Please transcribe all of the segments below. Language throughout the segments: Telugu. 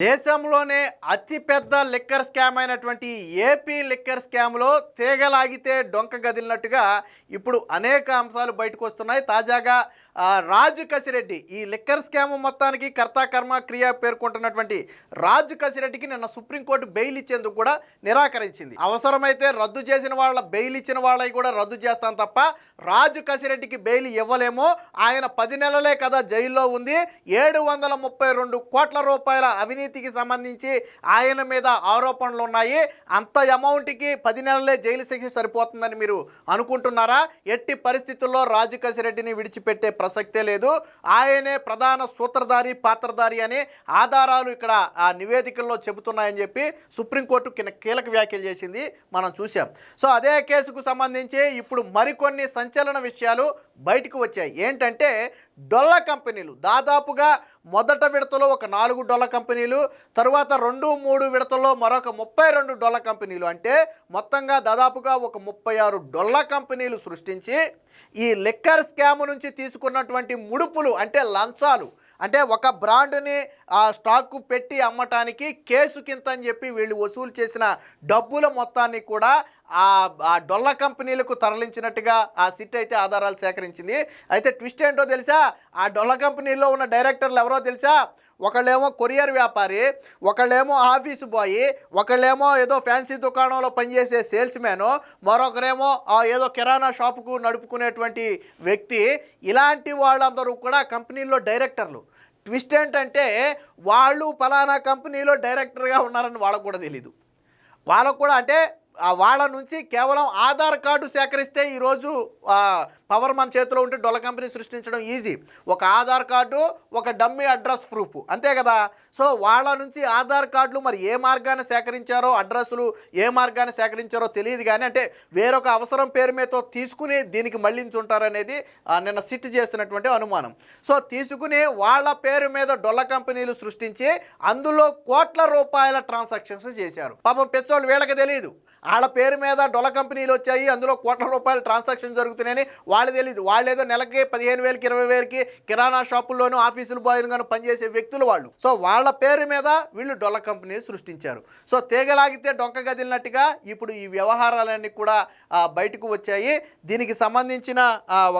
దేశంలోనే అతిపెద్ద లిక్కర్ స్కామ్ అయినటువంటి ఏపీ లిక్కర్ స్కామ్లో తీగలాగితే డొంక గదిలినట్టుగా ఇప్పుడు అనేక అంశాలు బయటకు వస్తున్నాయి. తాజాగా రాజు కసిరెడ్డి ఈ లిక్కర్ స్కామ్ మొత్తానికి కర్త కర్మ క్రియ పేర్కొంటున్నటువంటి రాజు కసిరెడ్డికి నిన్న సుప్రీంకోర్టు బెయిల్ ఇచ్చేందుకు కూడా నిరాకరించింది. అవసరమైతే రద్దు చేసిన వాళ్ళ బెయిల్ ఇచ్చిన వాళ్ళకి కూడా రద్దు చేస్తాం తప్ప రాజు కసిరెడ్డికి బెయిల్ ఇవ్వలేము. ఆయన పది నెలలే కదా జైల్లో ఉంది. ఏడు వందల ముప్పై రెండు కోట్ల రూపాయల అవినీతికి సంబంధించి ఆయన మీద ఆరోపణలు ఉన్నాయి. అంత అమౌంట్కి పది నెలలే జైలు శిక్ష సరిపోతుందని మీరు అనుకుంటున్నారా? ఎట్టి పరిస్థితుల్లో రాజు కసిరెడ్డిని విడిచిపెట్టే ప్రసక్తే లేదు. ఆయనే ప్రధాన సూత్రధారి పాత్రధారి అనే ఆధారాలు ఇక్కడ ఆ నివేదికల్లో చెబుతున్నాయని చెప్పి సుప్రీంకోర్టు కింద కీలక వ్యాఖ్యలు చేసింది మనం చూసాం సో అదే కేసుకు సంబంధించి ఇప్పుడు మరికొన్ని సంచలన విషయాలు బయటకు వచ్చాయి. ఏంటంటే డొల్ల కంపెనీలు. దాదాపుగా మొదట విడతలో ఒక నాలుగు డొల్ల కంపెనీలు తరువాత రెండు మూడు విడతల్లో మరొక ముప్పై రెండు డొల్ల కంపెనీలు. అంటే మొత్తంగా దాదాపుగా ఒక ముప్పై ఆరు డొల్ల కంపెనీలు సృష్టించి ఈ లిక్కర్ స్కామ్ నుంచి తీసుకున్నటువంటి ముడుపులు అంటే లంచాలు అంటే ఒక బ్రాండ్ని ఆ స్టాక్ పెట్టి అమ్మటానికి కేసు కింత అని చెప్పి వీళ్ళు వసూలు చేసిన డబ్బుల మొత్తాన్ని కూడా ఆ ఆ డొల్ల కంపెనీలకు తరలించినట్టుగా ఆ సిట్ అయితే ఆధారాలు సేకరించింది. అయితే ట్విస్ట్ ఏంటో తెలుసా? ఆ డొల్ల కంపెనీలో ఉన్న డైరెక్టర్లు ఎవరో తెలుసా? ఒకళ్ళేమో కొరియర్ వ్యాపారి ఒకళ్ళేమో ఆఫీసు బాయ్ ఒకళ్ళేమో ఏదో ఫ్యాన్సీ దుకాణంలో పనిచేసే సేల్స్ మ్యాను మరొకరేమో ఏదో కిరాణా షాపుకు నడుపుకునేటువంటి వ్యక్తి. ఇలాంటి వాళ్ళందరూ కూడా కంపెనీల్లో డైరెక్టర్లు. ట్విస్ట్ ఏంటంటే వాళ్ళు ఫలానా కంపెనీలో డైరెక్టర్గా ఉన్నారని వాళ్ళకు కూడా తెలీదు. వాళ్ళకు కూడా అంటే వాళ్ళ నుంచి కేవలం ఆధార్ కార్డు సేకరిస్తే ఈరోజు పవర్ మన చేతిలో ఉంటే డొల్ల కంపెనీ సృష్టించడం ఈజీ. ఒక ఆధార్ కార్డు ఒక డమ్మీ అడ్రస్ ప్రూఫ్. అంతే కదా? సో వాళ్ళ నుంచి ఆధార్ కార్డులు మరి ఏ మార్గాన్ని సేకరించారో అడ్రస్లు ఏ మార్గాన్ని సేకరించారో తెలియదు కానీ అంటే వేరొక అవసరం పేరు మీద తీసుకుని దీనికి మళ్ళించుంటారనేది నిన్న సిట్ చేస్తున్నటువంటి అనుమానం. సో తీసుకుని వాళ్ళ పేరు మీద డొల్ల కంపెనీలు సృష్టించి అందులో కోట్ల రూపాయల ట్రాన్సాక్షన్స్ చేశారు. పాపం పెచ్చోళ్ళు వీళ్ళకి తెలియదు వాళ్ళ పేరు మీద డొల కంపెనీలు వచ్చాయి అందులో కోట్ల రూపాయల ట్రాన్సాక్షన్ జరుగుతున్నాయని వాళ్ళు తెలియదు వాళ్ళు ఏదో నెలకి పదిహేను వేలకి ఇరవై వేలకి కిరాణా షాపుల్లోనూ ఆఫీసులు బాయ్లు గాను పనిచేసే వ్యక్తులు వాళ్ళు. సో వాళ్ళ పేరు మీద వీళ్ళు డొల్ల కంపెనీలు సృష్టించారు. సో తీగలాగితే డొంక గదిలినట్టుగా ఇప్పుడు ఈ వ్యవహారాలన్నీ కూడా బయటకు వచ్చాయి. దీనికి సంబంధించిన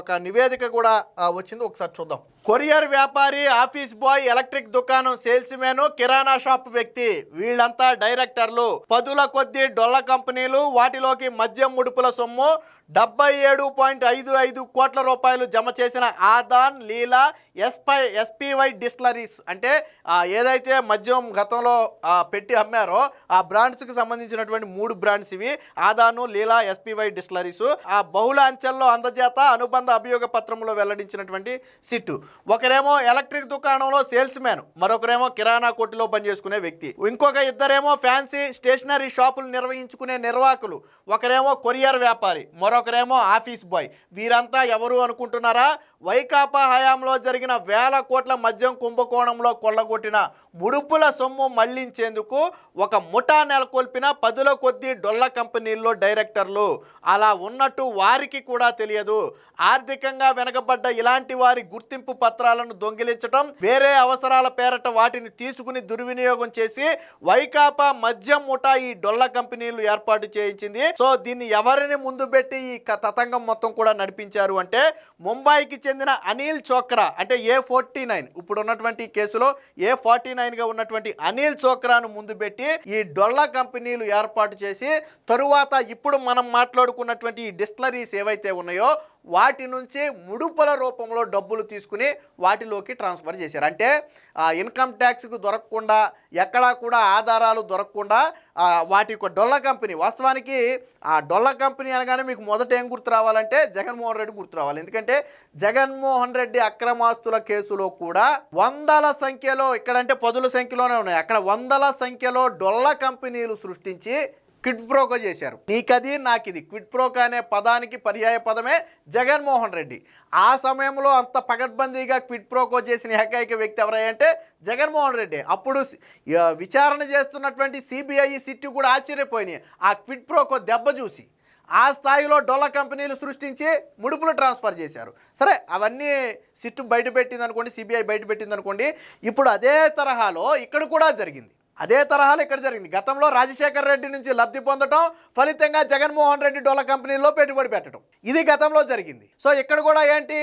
ఒక నివేదిక కూడా వచ్చింది. ఒకసారి చూద్దాం. కొరియర్ వ్యాపారి ఆఫీస్ బాయ్ ఎలక్ట్రిక్ దుకాణం సేల్స్ మ్యాన్ కిరాణా షాప్ వ్యక్తి. వీళ్ళంతా డైరెక్టర్లు. పదుల కొద్ది డొల్ల కంపెనీలు వాటిలోకి మద్యం ముడుపుల సొమ్ము డెబ్బై ఏడు పాయింట్ ఐదు ఐదు కోట్ల రూపాయలు జమ చేసిన ఆదాన్ లీలా ఎస్పై ఎస్పీవై డిస్టిలరీస్ అంటే ఏదైతే మద్యం గతంలో పెట్టి అమ్మారో ఆ బ్రాండ్స్కి సంబంధించినటువంటి మూడు బ్రాండ్స్ ఇవి ఆదాను లీలా ఎస్పీవై డిస్టిలరీస్. ఆ బహుళ అంచెల్లో అందజేత అనుబంధ అభియోగ పత్రంలో వెల్లడించినటువంటి సిట్టు. ఒకరేమో ఎలక్ట్రిక్ దుకాణంలో సేల్స్ మ్యాన్ మరొకరేమో కిరాణా కొట్టులో పనిచేసుకునే వ్యక్తి. ఇంకొక ఇద్దరేమో ఫ్యాన్సీ స్టేషనరీ షాపులు నిర్వహించుకునే నిర్వాహకులు. ఒకరేమో కొరియర్ వ్యాపారి మరొకరేమో ఆఫీస్ బాయ్. వీరంతా ఎవరు అనుకుంటున్నారా? వైకాపా హయాంలో జరిగిన వేల కోట్ల మద్యం కుంభకోణంలో కొల్లగొట్టిన ముడుపుల సొమ్ము మళ్ళించేందుకు ఒక ముఠా నెలకొల్పిన పదుల కొద్ది డొల్ల కంపెనీల్లో డైరెక్టర్లు. అలా ఉన్నట్టు వారికి కూడా తెలియదు. ఆర్థికంగా వెనకబడ్డ ఇలాంటి వారి గుర్తింపు పత్రాలను దొంగిలించడం వేరే అవసరాల పేరట వాటిని తీసుకుని దుర్వినియోగం చేసి వైకాపా మద్యం ముఠా ఈ డొల్ల కంపెనీలు ఏర్పాటు చేయించింది. సో దీన్ని ఎవరిని ముందు పెట్టి ఈ తతంగం మొత్తం కూడా నడిపించారు అంటే ముంబైకి చెందిన అనిల్ చోక్రా. అంటే ఏ ఫోర్టీ నైన్ ఇప్పుడు ఉన్నటువంటి కేసులో ఏ ఫార్టీ నైన్గా ఉన్నటువంటి అనిల్ చోక్రాను ముందు పెట్టి ఈ డొల్ల కంపెనీలు ఏర్పాటు చేసి తరువాత ఇప్పుడు మనం మాట్లాడుకున్నటువంటి ఈ డిస్టిలరీస్ ఏవైతే ఉన్నాయో వాటి నుంచి ముడుపుల రూపంలో డబ్బులు తీసుకుని వాటిలోకి ట్రాన్స్ఫర్ చేశారు. అంటే ఇన్కమ్ ట్యాక్స్కు దొరకకుండా ఎక్కడా కూడా ఆధారాలు దొరకకుండా వాటి యొక్క డొల్ల కంపెనీ వాస్తవానికి ఆ డొల్ల కంపెనీ అనగానే మీకు మొదట ఏం గుర్తు రావాలంటే జగన్మోహన్ రెడ్డి గుర్తు రావాలి. ఎందుకంటే జగన్మోహన్ రెడ్డి అక్రమాస్తుల కేసులో కూడా వందల సంఖ్యలో ఇక్కడంటే పదుల సంఖ్యలోనే ఉన్నాయి. అక్కడ వందల సంఖ్యలో డొల్ల కంపెనీలు సృష్టించి క్విడ్ ప్రోకో చేశారు. నీకది నాకిది. క్విడ్ ప్రోకో అనే పదానికి పర్యాయ పదమే జగన్మోహన్ రెడ్డి. ఆ సమయంలో అంత పగడ్బందీగా క్విడ్ ప్రోకో చేసిన ఏకైక వ్యక్తి ఎవరంటే జగన్మోహన్ రెడ్డి. అప్పుడు విచారణ చేస్తున్నటువంటి సిబిఐ సిట్టు కూడా ఆశ్చర్యపోయినాయి. ఆ క్విడ్ ప్రోకో దెబ్బ చూసి ఆ స్థాయిలో డొల్ల కంపెనీలు సృష్టించి ముడుపులు ట్రాన్స్ఫర్ చేశారు. సరే అవన్నీ సిట్టు బయట పెట్టింది అనుకోండి సిబిఐ బయట పెట్టింది అనుకోండి ఇప్పుడు అదే తరహాలో ఇక్కడ కూడా జరిగింది. అదే తరహాలో ఇక్కడ జరిగింది. గతంలో రాజశేఖర్ రెడ్డి నుంచి లబ్ధి పొందడం ఫలితంగా జగన్మోహన్ రెడ్డి డోల కంపెనీలో పెట్టుబడి పెట్టడం ఇది గతంలో జరిగింది. సో ఇక్కడ కూడా ఏంటి?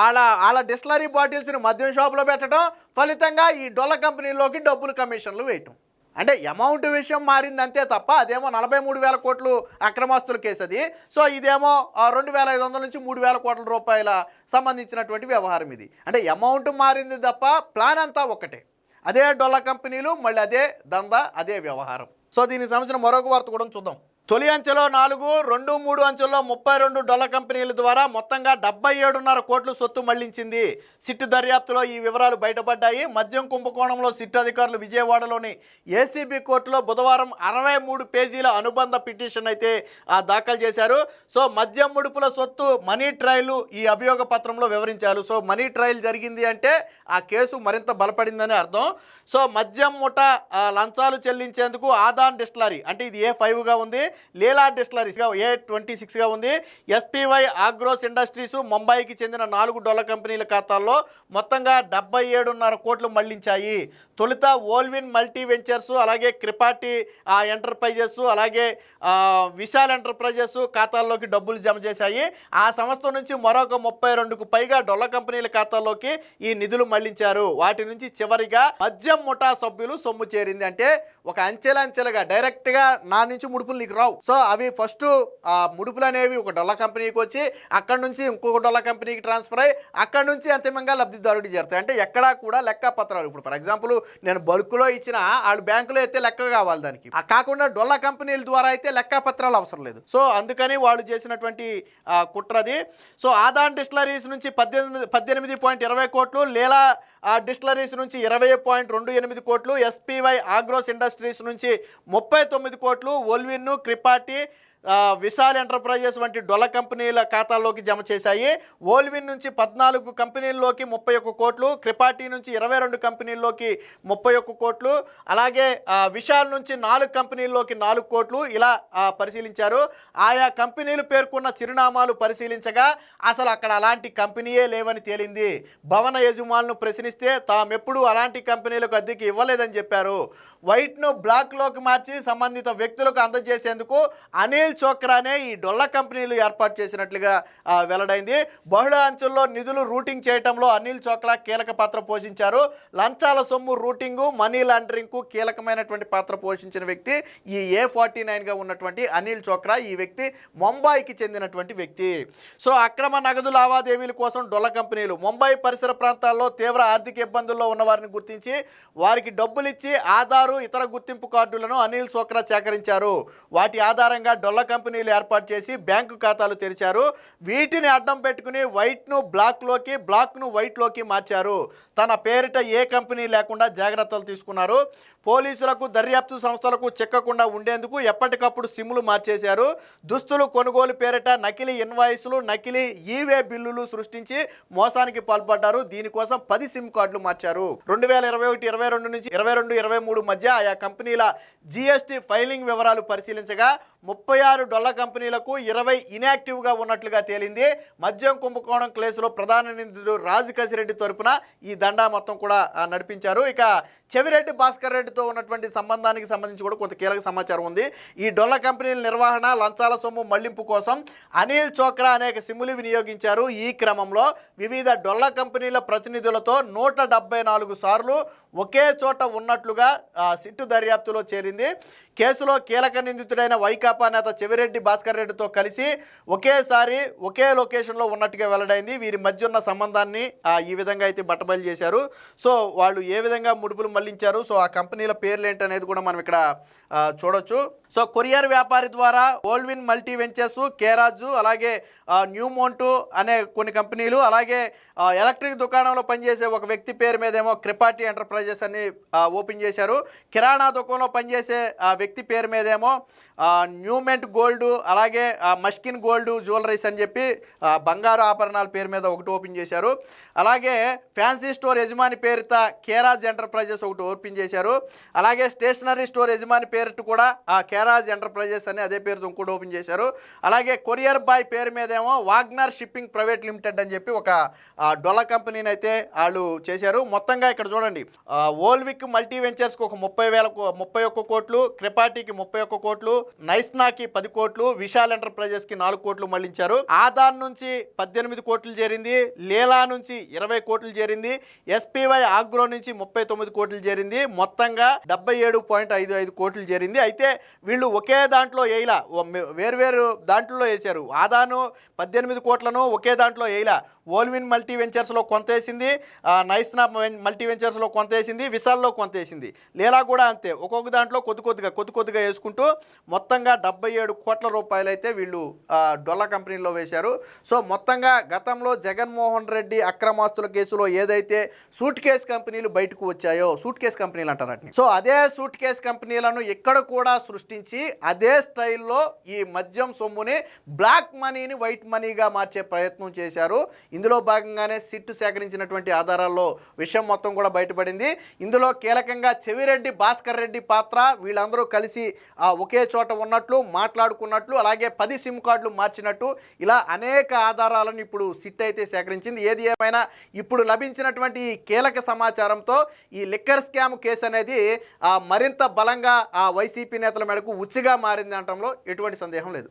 వాళ్ళ వాళ్ళ డిస్లరీ బాటిల్స్ని మద్యం షాపులో పెట్టడం ఫలితంగా ఈ డొల్ల కంపెనీలోకి డబ్బులు కమిషన్లు వేయటం. అంటే అమౌంట్ విషయం మారింది అంతే తప్ప అదేమో నలభై మూడు వేల కోట్లు అక్రమాస్తుల కేసు అది సో ఇదేమో రెండు వేల ఐదు వందల నుంచి మూడు వేల కోట్ల రూపాయల సంబంధించినటువంటి వ్యవహారం ఇది. అంటే అమౌంట్ మారింది తప్ప ప్లాన్ అంతా ఒకటే అదే డొల్ల కంపెనీలు మళ్ళీ అదే దందా అదే వ్యవహారం. సో దీనికి సంబంధించిన మరొక వార్త కూడా చూద్దాం. తొలి అంచెలో నాలుగు రెండు మూడు అంచెల్లో ముప్పై రెండు డొల్ల కంపెనీల ద్వారా మొత్తంగా డెబ్బై ఏడున్నర కోట్లు సొత్తు మళ్ళించింది. సిట్ దర్యాప్తులో ఈ వివరాలు బయటపడ్డాయి. మద్యం కుంభకోణంలో సిట్ అధికారులు విజయవాడలోని ఏసీబీ కోర్టులో బుధవారం అరవై మూడు పేజీల అనుబంధ పిటిషన్ అయితే ఆ, దాఖలు చేశారు. సో మద్యం ముడుపుల సొత్తు మనీ ట్రయల్ ఈ అభియోగ పత్రంలో వివరించారు. సో మనీ ట్రయల్ జరిగింది అంటే ఆ కేసు మరింత బలపడిందని అర్థం. సో మద్యం ముఠ లంచాలు చెల్లించేందుకు ఆదాన్ డిస్టిలరీ అంటే ఇది ఏ ఫైవ్గా ఉంది లీలా డిస్టిలరీస్గా ఏ ట్వంటీ సిక్స్గా ఉంది. ఎస్పీవై ఆగ్రోస్ ఇండస్ట్రీస్ ముంబైకి చెందిన నాలుగు డొల్ల కంపెనీల ఖాతాల్లో మొత్తంగా డెబ్బై ఏడున్నర కోట్లు మళ్ళించాయి. తొలుత ఓల్విన్ మల్టీ వెంచర్స్ అలాగే క్రిపాటి ఆ, ఎంటర్ప్రైజెస్ అలాగే విశాల్ ఎంటర్ప్రైజెస్ ఖాతాల్లోకి డబ్బులు జమ చేశాయి. ఆ సంస్థ నుంచి మరొక ముప్పై రెండుకు పైగా డొల్ల కంపెనీల ఖాతాల్లోకి ఈ నిధులు మళ్ళించారు. వాటి నుంచి చివరిగా మద్యం ముఠా సభ్యులు సొమ్ము చేరింది. అంటే ఒక అంచెలంచెలుగా డైరెక్ట్గా నా నుంచి ముడుపులు నీకు రావు సో అవి ఫస్ట్ ఆ ముడుపులు అనేవి ఒక డొల్ల కంపెనీకి వచ్చి అక్కడ నుంచి ఇంకొక డొల్ల కంపెనీకి ట్రాన్స్ఫర్ అయ్యి అక్కడ నుంచి అంతిమంగా లబ్ధిదారుడికి చేరుతాయి. అంటే ఎక్కడా కూడా లెక్క పత్రాలు. ఇప్పుడు ఫర్ ఎగ్జాంపుల్ నేను బల్క్లో ఇచ్చిన వాళ్ళు బ్యాంకులో అయితే లెక్క కావాలి దానికి. కాకుండా డొల్ల కంపెనీల ద్వారా అయితే లెక్క పత్రాలు అవసరం లేదు. సో అందుకని వాళ్ళు చేసినటువంటి కుట్రది సో ఆదాన్ డిస్టిలరీస్ నుంచి పద్దెనిమిది పద్దెనిమిది పాయింట్ ఇరవై కోట్లు లీలా ఆ డిస్టిలరీస్ నుంచి ఇరవై పాయింట్ రెండు ఎనిమిది కోట్లు ఎస్పీవై ఆగ్రోస్ ఇండస్ట్రీస్ నుంచి ముప్పై తొమ్మిది కోట్లు ఓల్విన్ను క్రిపాటి ఆ, విశాల్ ఎంటర్ప్రైజెస్ వంటి డొల కంపెనీల ఖాతాల్లోకి జమ చేశాయి. ఓల్విన్ నుంచి పద్నాలుగు కంపెనీల్లోకి ముప్పై ఒక్క కోట్లు క్రిపాటి నుంచి ఇరవై రెండు కంపెనీల్లోకి ముప్పై ఒక్క కోట్లు అలాగే విశాల్ నుంచి నాలుగు కంపెనీల్లోకి నాలుగు కోట్లు ఇలా పరిశీలించారు. ఆయా కంపెనీలు పేర్కొన్న చిరునామాలు పరిశీలించగా అసలు అక్కడ అలాంటి కంపెనీయే లేవని తేలింది. భవన యజమానులను ప్రశ్నిస్తే తామెప్పుడు అలాంటి కంపెనీలకు అద్దెకి ఇవ్వలేదని చెప్పారు. వైట్ను బ్లాక్లోకి మార్చి సంబంధిత వ్యక్తులకు అందజేసేందుకు అనిల్ చోక్రానే ఈ డొల్ల కంపెనీలు ఏర్పాటు చేసినట్లుగా వెల్లడైంది. బహుళ అంచుల్లో నిధులు రూటింగ్ చేయడంలో అనిల్ చోక్రా కీలక పాత్ర పోషించారు. లంచాల సొమ్ము రూటింగు మనీ లాండరింగ్కు కీలకమైనటువంటి పాత్ర పోషించిన వ్యక్తి ఈ ఏ ఫార్టీ నైన్గా ఉన్నటువంటి అనిల్ చోక్రా ఈ వ్యక్తి ముంబాయికి చెందినటువంటి వ్యక్తి. సో అక్రమ నగదు లావాదేవీల కోసం డొల్ల కంపెనీలు ముంబై పరిసర ప్రాంతాల్లో తీవ్ర ఆర్థిక ఇబ్బందుల్లో ఉన్న వారిని గుర్తించి వారికి డబ్బులిచ్చి ఆధారు ఇతర గుర్తింపు కార్డులను అనిల్ చోక్రా సేకరించారు. వాటి ఆధారంగా డొల్ల కంపెనీలు ఏర్పాటు చేసి బ్యాంకు ఖాతాలు తెరిచారు. వీటిని అడ్డం పెట్టుకుని వైట్ను బ్లాక్లోకి బ్లాక్ను వైట్లోకి మార్చారు. తన పేరిట ఏ కంపెనీ లేకుండా జాగ్రత్తలు తీసుకున్నారు. పోలీసులకు దర్యాప్తు సంస్థలకు చిక్కకుండా ఉండేందుకు ఎప్పటికప్పుడు సిమ్లు మార్చేశారు. దుస్తులు కొనుగోలు పేరిట నకిలీ ఇన్వాయిస్లు నకిలీ ఈవే బిల్లులు సృష్టించి మోసానికి పాల్పడ్డారు. దీనికోసం పది సిమ్ కార్డులు మార్చారు. రెండు వేల ఇరవై ఒకటి ఇరవై రెండు నుంచి ఇరవై రెండు ఇరవై మూడు మధ్య ఆయా కంపెనీల జిఎస్టి ఫైలింగ్ వివరాలు పరిశీలించగా ముప్పై ఆరు డొల్ల కంపెనీలకు ఇరవై ఇనాక్టివ్గా ఉన్నట్లుగా తేలింది. మద్యం కుంభకోణం కేసులో ప్రధాన నిందితుడు రాజు కసిరెడ్డి తరపున ఈ దండా మొత్తం కూడా నడిపించారు. ఇక చెవిరెడ్డి భాస్కర్ రెడ్డితో ఉన్నటువంటి సంబంధానికి సంబంధించి కూడా కొంత కీలక సమాచారం ఉంది. ఈ డొల్ల కంపెనీల నిర్వహణ లంచాల సొమ్ము మళ్ళింపు కోసం అనిల్ చోక్రా అనేక సిమ్ములు వినియోగించారు. ఈ క్రమంలో వివిధ డొల్ల కంపెనీల ప్రతినిధులతో నూట డెబ్బై నాలుగు సార్లు ఒకే చోట ఉన్నట్లుగా సిట్టు దర్యాప్తులో చేరింది. కేసులో కీలక నిందితుడైన వైకాపా నేత చెవిరెడ్డి భాస్కర్ రెడ్డితో కలిసి ఒకేసారి ఒకే లొకేషన్లో ఉన్నట్టుగా వెల్లడైంది. వీరి మధ్య ఉన్న సంబంధాన్ని ఈ విధంగా అయితే బట్టబయలు చేశారు. సో వాళ్ళు ఏ విధంగా ముడుపులు మళ్ళించారు? సో ఆ కంపెనీల పేర్లు ఏంటనేది కూడా మనం ఇక్కడ చూడొచ్చు. సో కొరియర్ వ్యాపారి ద్వారా ఓల్విన్ మల్టీ వెంచర్స్ కేరాజు అలాగే న్యూ మోంటు అనే కొన్ని కంపెనీలు అలాగే ఎలక్ట్రిక్ దుకాణంలో పనిచేసే ఒక వ్యక్తి పేరు మీదేమో క్రిపాటి ఎంటర్ప్రైజెస్ అని ఓపెన్ చేశారు. కిరాణా దుకాణంలో పనిచేసే ఆ వ్యక్తి పేరు మీదేమో న్యూమెంట్ గోల్డ్ అలాగే ఆ, మస్కిన్ గోల్డ్ జ్యువెలరీస్ అని చెప్పి బంగారు ఆభరణాల పేరు మీద ఒకటి ఓపెన్ చేశారు. అలాగే ఫ్యాన్సీ స్టోర్ యజమాని పేరిత కేరాజ్ ఎంటర్ప్రైజెస్ ఒకటి ఓపెన్ చేశారు. అలాగే స్టేషనరీ స్టోర్ యజమాని పేరిట కూడా ఆ కేరాజ్ ఎంటర్ప్రైజెస్ అని అదే పేరుతో ఇంకోటి ఓపెన్ చేశారు. అలాగే కొరియర్ బాయ్ పేరు మీదేమో వాగ్నర్ షిప్పింగ్ ప్రైవేట్ లిమిటెడ్ అని చెప్పి ఒక డొల్ల కంపెనీని అయితే వాళ్ళు చేశారు. మొత్తంగా ఇక్కడ చూడండి ఓల్విక్ మల్టీ వెంచర్స్కి ఒక ముప్పై వేల ముప్పై ఒక్క కోట్లు క్రిపాటికి ముప్పై ఒక్క కోట్లు నైస్ నైస్నాకి పది కోట్లు విశాల్ ఎంటర్ప్రైజెస్కి నాలుగు కోట్లు మళ్ళించారు. ఆధార్ నుంచి పద్దెనిమిది కోట్లు చేరింది లీలా నుంచి ఇరవై కోట్లు చేరింది ఎస్పీవై ఆగ్రో నుంచి ముప్పై తొమ్మిది కోట్లు చేరింది మొత్తంగా డెబ్బై ఏడు పాయింట్ ఐదు ఐదు కోట్లు చేరింది. అయితే వీళ్ళు ఒకే దాంట్లో వేయలా. వేరువేరు దాంట్లో వేశారు. ఆదాను పద్దెనిమిది కోట్లను ఒకే దాంట్లో వేయలా. ఓల్విన్ మల్టీ వెంచర్స్లో కొంత వేసింది నైస్నా మల్టీ వెంచర్స్లో కొంత వేసింది విశాల్లో కొంత వేసింది. లీలా కూడా అంతే. ఒక్కొక్క దాంట్లో కొద్ది కొద్దిగా కొద్ది కొద్దిగా వేసుకుంటూ మొత్తంగా డెబ్బై ఏడు కోట్ల రూపాయలు అయితే వీళ్ళు డొల్ల కంపెనీలో వేశారు. సో మొత్తంగా గతంలో జగన్మోహన్ రెడ్డి అక్రమాస్తుల కేసులో ఏదైతే సూట్ కేస్ కంపెనీలు బయటకు వచ్చాయో సూట్ కేస్ కంపెనీలు అంటారు సో అదే సూట్ కేస్ కంపెనీలను ఇక్కడ కూడా సృష్టించి అదే స్టైల్లో ఈ మద్యం సొమ్ముని బ్లాక్ మనీని వైట్ మనీగా మార్చే ప్రయత్నం చేశారు. ఇందులో భాగంగానే సిట్టు సేకరించినటువంటి ఆధారాల్లో విషయం మొత్తం కూడా బయటపడింది. ఇందులో కీలకంగా చెవిరెడ్డి భాస్కర్ రెడ్డి పాత్ర వీళ్ళందరూ కలిసి ఒకే చోట ఉన్నట్టు ఉన్నట్లు మాట్లాడుకున్నట్లు అలాగే పది సిమ్ కార్డులు మార్చినట్టు ఇలా అనేక ఆధారాలను ఇప్పుడు సిట్ అయితే సేకరించింది. ఏది ఏమైనా ఇప్పుడు లభించినటువంటి ఈ కీలక సమాచారంతో ఈ లిక్కర్ స్కామ్ కేసు అనేది ఆ, మరింత బలంగా ఆ వైసీపీ నేతల మేరకు ఉచ్చిగా మారింది అనటంలో ఎటువంటి సందేహం లేదు.